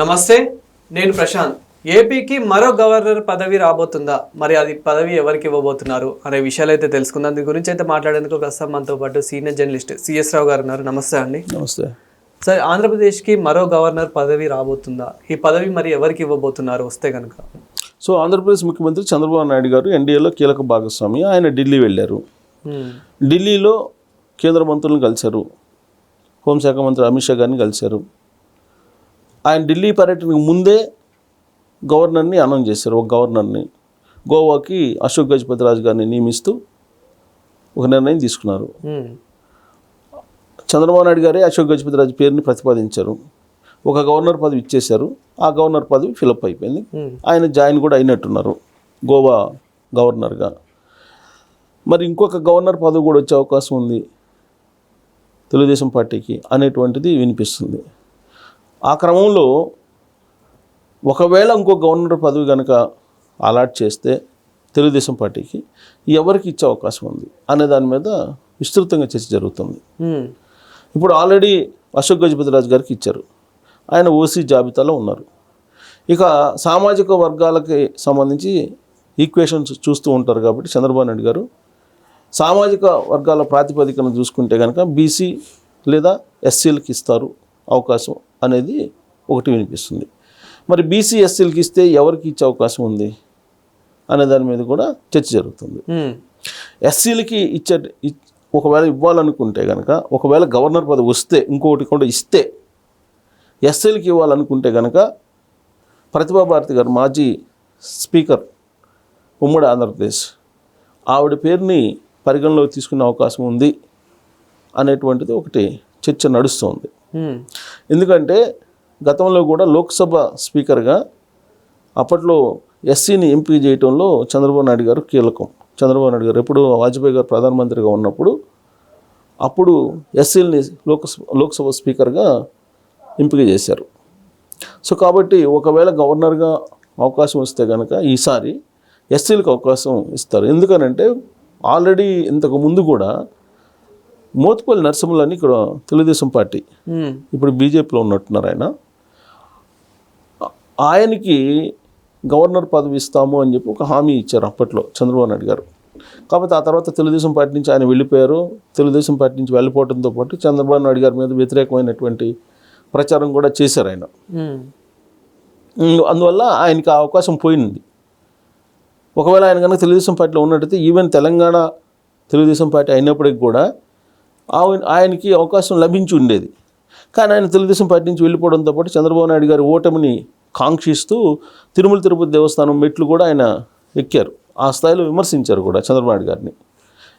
నమస్తే నేను ప్రశాంత్. ఏపీకి మరో గవర్నర్ పదవి రాబోతుందా? మరి అది పదవి ఎవరికి ఇవ్వబోతున్నారు అనే విషయాలు అయితే తెలుసుకుందాం. దీని గురించి అయితే మాట్లాడేందుకు ప్రస్తుతం మనతో పాటు సీనియర్ జర్నలిస్ట్ సిఎస్ రావు గారు ఉన్నారు. నమస్తే అండి. నమస్తే. సార్ ఆంధ్రప్రదేశ్కి మరో గవర్నర్ పదవి రాబోతుందా? ఈ పదవి మరి ఎవరికి ఇవ్వబోతున్నారు? వస్తే కనుక సో ఆంధ్రప్రదేశ్ ముఖ్యమంత్రి చంద్రబాబు నాయుడు గారు ఎన్డీఏలో కీలక భాగస్వామి. ఆయన ఢిల్లీ వెళ్ళారు. ఢిల్లీలో కేంద్ర మంత్రులను కలిశారు. హోంశాఖ మంత్రి అమిత్ షా గారిని కలిశారు. ఆయన ఢిల్లీ పర్యటనకు ముందే గవర్నర్ని అనౌన్స్ చేశారు ఒక గవర్నర్ని. గోవాకి అశోక్ గజపతి రాజు గారిని నియమిస్తూ ఒక నిర్ణయం తీసుకున్నారు. చంద్రబాబు నాయుడు గారే అశోక్ గజపతి రాజు పేరుని ప్రతిపాదించారు. ఒక గవర్నర్ పదవి ఇచ్చేశారు ఆ గవర్నర్ పదవి ఫిలప్ అయిపోయింది. ఆయన జాయిన్ కూడా అయినట్టున్నారు గోవా గవర్నర్గా. మరి ఇంకొక గవర్నర్ పదవి కూడా వచ్చే అవకాశం ఉంది తెలుగుదేశం పార్టీకి అనేటువంటిది వినిపిస్తుంది. ఆ క్రమంలో ఒకవేళ ఇంకో గవర్నర్ పదవి కనుక అలాట్ చేస్తే తెలుగుదేశం పార్టీకి ఎవరికి ఇచ్చే అవకాశం ఉంది అనే దాని మీద విస్తృతంగా చర్చ జరుగుతుంది. ఇప్పుడు ఆల్రెడీ అశోక్ గజపతి రాజు గారికి ఇచ్చారు. ఆయన ఓసీ జాబితాలో ఉన్నారు. ఇక సామాజిక వర్గాలకి సంబంధించి ఈక్వేషన్స్ చూస్తూ ఉంటారు కాబట్టి చంద్రబాబు నాయుడు గారు సామాజిక వర్గాల ప్రాతిపదికన చూసుకుంటే కనుక బీసీ లేదా ఎస్సీలకి ఇస్తారు అవకాశం అనేది ఒకటి వినిపిస్తుంది. మరి బీసీ ఎస్సీలకి ఇస్తే ఎవరికి ఇచ్చే అవకాశం ఉంది? అనే దాని మీద కూడా చర్చ జరుగుతుంది. ఎస్సీలకి ఇచ్చే ఒకవేళ ఇవ్వాలనుకుంటే కనుక ఒకవేళ గవర్నర్ పదవి వస్తే ఇంకొకటి కూడా ఇస్తే ఎస్సీలకి ఇవ్వాలనుకుంటే కనుక ప్రతిభా భారతి గారు మాజీ స్పీకర్ ఉమ్మడి ఆంధ్రప్రదేశ్ ఆవిడ పేరుని పరిగణలోకి తీసుకునే అవకాశం ఉంది అనేటువంటిది ఒకటి చర్చ నడుస్తుంది. ఎందుకంటే గతంలో కూడా లోక్సభ స్పీకర్గా అప్పట్లో ఎస్సీని ఎంపిక చేయటంలో చంద్రబాబు నాయుడు గారు కీలకం. చంద్రబాబు నాయుడు గారు ఎప్పుడు వాజ్పేయి గారు ప్రధానమంత్రిగా ఉన్నప్పుడు అప్పుడు ఎస్సీలని లోక్సభ లోక్సభ స్పీకర్గా ఎంపిక చేశారు. సో కాబట్టి ఒకవేళ గవర్నర్గా అవకాశం వస్తే కనుక ఈసారి ఎస్సీలకు అవకాశం ఇస్తారు. ఎందుకనంటే ఆల్రెడీ ఇంతకు ముందు కూడా మోత్పల్లి నరసింహులని ఇక్కడ తెలుగుదేశం పార్టీ. ఇప్పుడు బీజేపీలో ఉన్నట్టున్నారు ఆయన. ఆయనకి గవర్నర్ పదవి ఇస్తాము అని చెప్పి ఒక హామీ ఇచ్చారు అప్పట్లో చంద్రబాబు నాయుడు గారు. కాబట్టి ఆ తర్వాత తెలుగుదేశం పార్టీ నుంచి ఆయన వెళ్ళిపోయారు. తెలుగుదేశం పార్టీ నుంచి వెళ్ళిపోవడంతో పాటు చంద్రబాబు నాయుడు గారి మీద వ్యతిరేకమైనటువంటి ప్రచారం కూడా చేశారు ఆయన. అందువల్ల ఆయనకి ఆ అవకాశం పోయింది. ఒకవేళ ఆయన కనుక తెలుగుదేశం పార్టీలో ఉన్నట్టయితే ఈవెన్ తెలంగాణ తెలుగుదేశం పార్టీ అయినప్పటికి కూడా ఆయనకి అవకాశం లభించి ఉండేది. కానీ ఆయన తెలుగుదేశం పార్టీ నుంచి వెళ్ళిపోవడంతో పాటు చంద్రబాబు నాయుడు గారి ఓటమిని కాంక్షిస్తూ తిరుమల తిరుపతి దేవస్థానం మెట్లు కూడా ఆయన ఎక్కారు. ఆ స్థాయిలో విమర్శించారు కూడా చంద్రబాబు నాయుడు గారిని.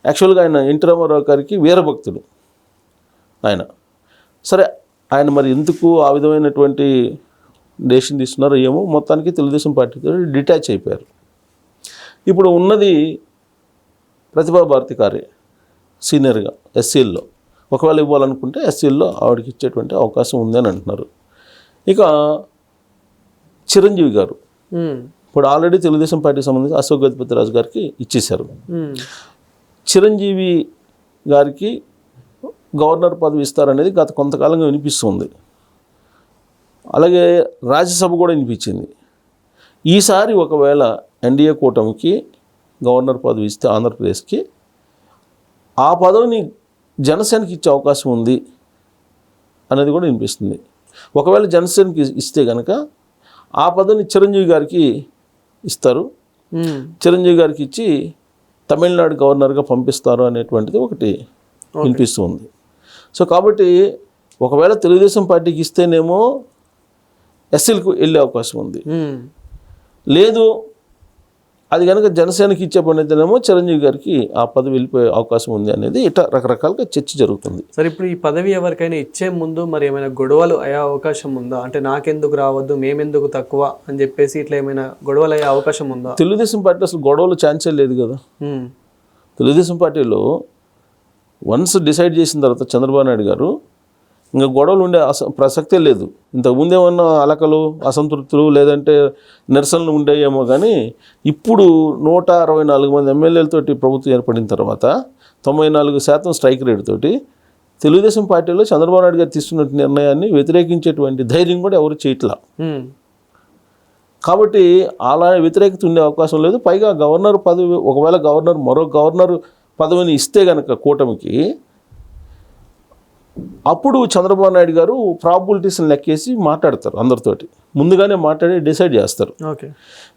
యాక్చువల్గా ఆయన ఎన్టీ రామారావు గారికి వీరభక్తుడు ఆయన. సరే ఆయన మరి ఎందుకు ఆ విధమైనటువంటి డెసిషన్ తీసుకున్నారో ఏమో మొత్తానికి తెలుగుదేశం పార్టీతో డిటాచ్ అయిపోయారు. ఇప్పుడు ఉన్నది ప్రతిభా భారతి గారే సీనియర్గా ఎస్సీల్లో. ఒకవేళ ఇవ్వాలనుకుంటే ఎస్సీల్లో ఆవిడకి ఇచ్చేటువంటి అవకాశం ఉంది అని అంటున్నారు. ఇక చిరంజీవి గారు. ఇప్పుడు ఆల్రెడీ తెలుగుదేశం పార్టీకి సంబంధించి అశోక్ గజపతి రాజు గారికి ఇచ్చేశారు. చిరంజీవి గారికి గవర్నర్ పదవి ఇస్తారనేది గత కొంతకాలంగా వినిపిస్తుంది. అలాగే రాజ్యసభ కూడా వినిపించింది. ఈసారి ఒకవేళ ఎన్డీఏ కూటమికి గవర్నర్ పదవి ఇస్తే ఆంధ్రప్రదేశ్కి ఆ పదవిని జనసేనకి ఇచ్చే అవకాశం ఉంది అనేది కూడా వినిపిస్తుంది. ఒకవేళ జనసేనకి ఇస్తే కనుక ఆ పదవిని చిరంజీవి గారికి ఇస్తారు. చిరంజీవి గారికి ఇచ్చి తమిళనాడు గవర్నర్గా పంపిస్తారు అనేటువంటిది ఒకటి వినిపిస్తుంది సో కాబట్టి ఒకవేళ తెలుగుదేశం పార్టీకి ఇస్తేనేమో ఎస్సీలకు వెళ్ళే అవకాశం ఉంది. లేదు అది కనుక జనసేనకి ఇచ్చే పని అయితేనేమో చిరంజీవి గారికి ఆ పదవి వెళ్ళిపోయే అవకాశం ఉంది అనేది ఇట్లా రకరకాలుగా చర్చ జరుగుతుంది. సరే ఇప్పుడు ఈ పదవి ఎవరికైనా ఇచ్చే ముందు మరి ఏమైనా గొడవలు అయ్యే అవకాశం ఉందా? అంటే నాకెందుకు రావద్దు మేమెందుకు తక్కువ అని చెప్పేసి ఇట్లా ఏమైనా గొడవలు అయ్యే అవకాశం ఉందా? తెలుగుదేశం పార్టీ అసలు గొడవలు ఛాన్సే లేదు కదా. తెలుగుదేశం పార్టీలో వన్స్ డిసైడ్ చేసిన తర్వాత చంద్రబాబు నాయుడు గారు ఇంకా గొడవలు ఉండే అస ప్రసక్తే లేదు. ఇంతకుముందు ఏమన్నా అలకలు అసంతృప్తులు లేదంటే నిరసనలు ఉండేయేమో కానీ ఇప్పుడు నూట అరవై నాలుగు మంది ఎమ్మెల్యేలతోటి ప్రభుత్వం ఏర్పడిన తర్వాత తొంభై నాలుగు శాతం స్ట్రైక్ రేట్ తోటి తెలుగుదేశం పార్టీలో చంద్రబాబు నాయుడు గారు తీసుకున్న నిర్ణయాన్ని వ్యతిరేకించేటువంటి ధైర్యం కూడా ఎవరు చేయట్లా. కాబట్టి అలా వ్యతిరేకత ఉండే అవకాశం లేదు. పైగా గవర్నర్ పదవి ఒకవేళ గవర్నర్ మరో గవర్నర్ పదవిని ఇస్తే గనక కూటమికి అప్పుడు చంద్రబాబు నాయుడు గారు ప్రాబిలిటీస్ని లెక్కేసి మాట్లాడతారు అందరితోటి. ముందుగానే మాట్లాడి డిసైడ్ చేస్తారు. ఓకే.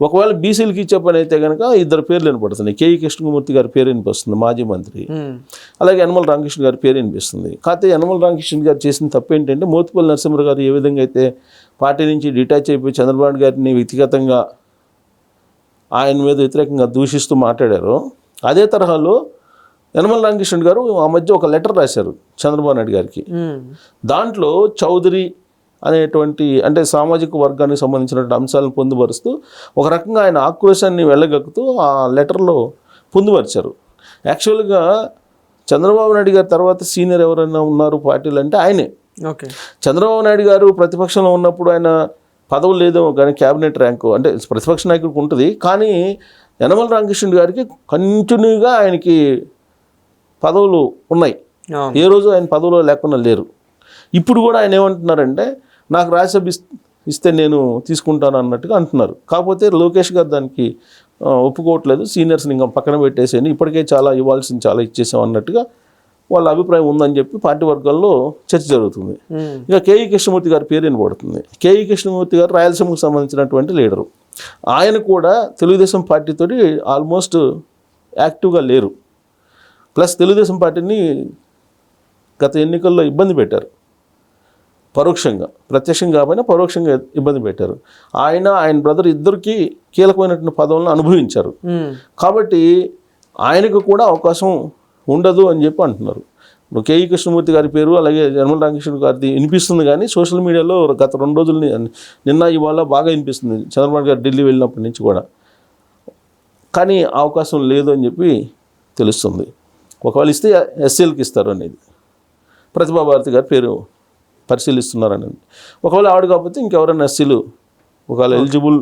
ఒకవేళ బీసీలకి ఇచ్చే పని అయితే కనుక ఇద్దరు పేర్లు వినపడుతున్నాయి. కేఈ కృష్ణమూర్తి గారి పేరు వినిపిస్తుంది మాజీ మంత్రి. అలాగే యనమల రామకృష్ణ గారి పేరు వినిపిస్తుంది. కాకపోతే యనమల రామకృష్ణ గారు చేసిన తప్పు ఏంటంటే మోతుపల్లి నరసింహ గారు ఏ విధంగా అయితే పార్టీ నుంచి డిటాచ్ అయిపోయి చంద్రబాబు గారిని వ్యక్తిగతంగా ఆయన మీద వ్యతిరేకంగా దూషిస్తూ మాట్లాడారో అదే తరహాలో యనమల రామకృష్ణ గారు ఆ మధ్య ఒక లెటర్ రాశారు చంద్రబాబు నాయుడు గారికి. దాంట్లో చౌదరి అనేటువంటి అంటే సామాజిక వర్గానికి సంబంధించినటువంటి అంశాలను పొందుపరుస్తూ ఒక రకంగా ఆయన ఆక్రోశాన్ని వెళ్ళగక్కుతూ ఆ లెటర్లో పొందుపరిచారు. యాక్చువల్గా చంద్రబాబు నాయుడు గారి తర్వాత సీనియర్ ఎవరైనా ఉన్నారు పార్టీలు అంటే ఆయనే. ఓకే. చంద్రబాబు నాయుడు గారు ప్రతిపక్షంలో ఉన్నప్పుడు ఆయన పదవులు లేదేమో కానీ క్యాబినెట్ ర్యాంకు అంటే ప్రతిపక్ష నాయకుడికి ఉంటుంది. కానీ యనమల రామకృష్ణ గారికి కంటిన్యూగా ఆయనకి పదవులు ఉన్నాయి. ఏ రోజు ఆయన పదవిలో లేకుండా లేరు. ఇప్పుడు కూడా ఆయన ఏమంటున్నారంటే నాకు రాజ్యసభ ఇస్- ఇస్తే నేను తీసుకుంటాను అన్నట్టుగా అంటున్నారు. కాకపోతే లోకేష్ గారు దానికి ఒప్పుకోవట్లేదు. సీనియర్స్ని ఇంకా పక్కన పెట్టేసేయండి. ఇప్పటికే చాలా ఇవ్వాల్సింది చాలా ఇచ్చేసాం అన్నట్టుగా వాళ్ళ అభిప్రాయం ఉందని చెప్పి పార్టీ వర్గాల్లో చర్చ జరుగుతుంది. ఇక కేఈ కృష్ణమూర్తి గారి పేరు వినబడుతుంది. కేఈ కృష్ణమూర్తి గారు రాయలసీమకు సంబంధించినటువంటి లీడరు. ఆయన కూడా తెలుగుదేశం పార్టీతోటి ఆల్మోస్ట్ యాక్టివ్గా లేరు. ప్లస్ తెలుగుదేశం పార్టీని గత ఎన్నికల్లో ఇబ్బంది పెట్టారు. పరోక్షంగా ప్రత్యక్షంగా కాకపోయినా పరోక్షంగా ఇబ్బంది పెట్టారు. ఆయన ఆయన బ్రదర్ ఇద్దరికి కీలకమైనటువంటి పదవులను అనుభవించారు. కాబట్టి ఆయనకు కూడా అవకాశం ఉండదు అని చెప్పి అంటున్నారు. ఇప్పుడు కేఈ కృష్ణమూర్తి గారి పేరు అలాగే జన్మల రామకృష్ణ గారిది వినిపిస్తుంది కానీ సోషల్ మీడియాలో గత రెండు రోజులు నిన్న ఇవాళ బాగా వినిపిస్తుంది. చంద్రబాబు గారు ఢిల్లీ వెళ్ళినప్పటి నుంచి కూడా. కానీ అవకాశం లేదు అని చెప్పి తెలుస్తుంది. ఒకవేళ ఇస్తే ఎస్సీలకి ఇస్తారు అనేది. ప్రతిభా భారతి గారి పేరు పరిశీలిస్తున్నారు అనేది ఒకవేళ ఆవిడ కాకపోతే ఇంకెవరైనా ఎస్సీలు ఒకవేళ ఎలిజిబుల్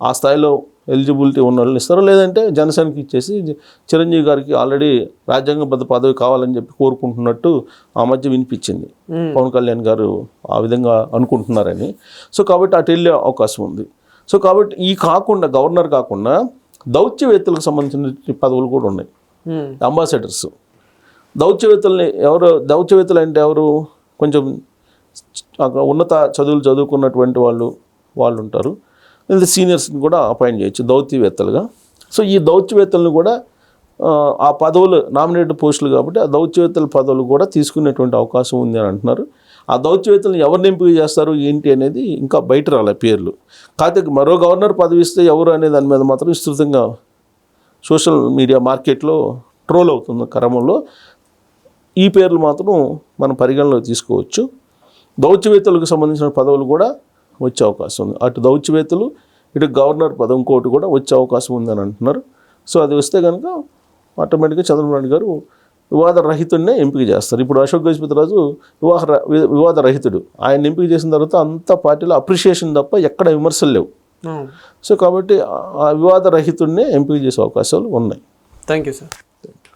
ఆ స్థాయిలో ఎలిజిబిలిటీ ఉన్న వాళ్ళని ఇస్తారు? లేదంటే జనసేనకి ఇచ్చేసి చిరంజీవి గారికి ఆల్రెడీ రాజ్యాంగబద్ధ పదవి కావాలని చెప్పి కోరుకుంటున్నట్టు ఆ మధ్య వినిపించింది. పవన్ కళ్యాణ్ గారు ఆ విధంగా అనుకుంటున్నారని. సో కాబట్టి అటు వెళ్ళే అవకాశం ఉంది. సో కాబట్టి ఈ కాకుండా గవర్నర్ కాకుండా దౌత్యవేత్తలకు సంబంధించిన పదవులు కూడా ఉన్నాయి. Hmm. అంబాసిడర్స్ దౌత్యవేత్తల్ని ఎవరు దౌత్యవేత్తలు అంటే ఎవరు? కొంచెం ఉన్నత చదువులు చదువుకున్నటువంటి వాళ్ళు వాళ్ళు ఉంటారు. లేదా సీనియర్స్ని కూడా అపాయింట్ చేయొచ్చు దౌత్యవేత్తలుగా. సో ఈ దౌత్యవేత్తలను కూడా ఆ, ఆ పదవులు నామినేటెడ్ పోస్టులు కాబట్టి ఆ దౌత్యవేత్తల పదవులు కూడా తీసుకునేటువంటి అవకాశం ఉంది అని అంటున్నారు. ఆ దౌత్యవేత్తలను ఎవరిని ఎంపిక చేస్తారు ఏంటి అనేది ఇంకా బయట రాలే పేర్లు. కాకపోతే మరో గవర్నర్ పదవి ఇస్తే ఎవరు అనే దాని మీద మాత్రం విస్తృతంగా సోషల్ మీడియా మార్కెట్లో ట్రోల్ అవుతున్న క్రమంలో ఈ పేర్లు మాత్రం మనం పరిగణలోకి తీసుకోవచ్చు. దౌత్యవేత్తలకు సంబంధించిన పదవులు కూడా వచ్చే అవకాశం ఉంది. అటు దౌత్యవేత్తలు ఇటు గవర్నర్ పదం కోటి కూడా వచ్చే అవకాశం ఉందని అంటున్నారు. సో అది వస్తే కనుక ఆటోమేటిక్గా చంద్రబాబు నాయుడు గారు వివాద రహితుడినే ఎంపిక చేస్తారు. ఇప్పుడు అశోక్ గజపతిరాజు వివాహ ర- వివాద రహితుడు. ఆయన ఎంపిక చేసిన తర్వాత అంత పార్టీలో అప్రిషియేషన్ తప్ప ఎక్కడ విమర్శలు లేవు. సో కాబట్టి ఆ- వివాద రహితుడినే ఎంపిక చేసే అవకాశాలు ఉన్నాయి. Thank you sir.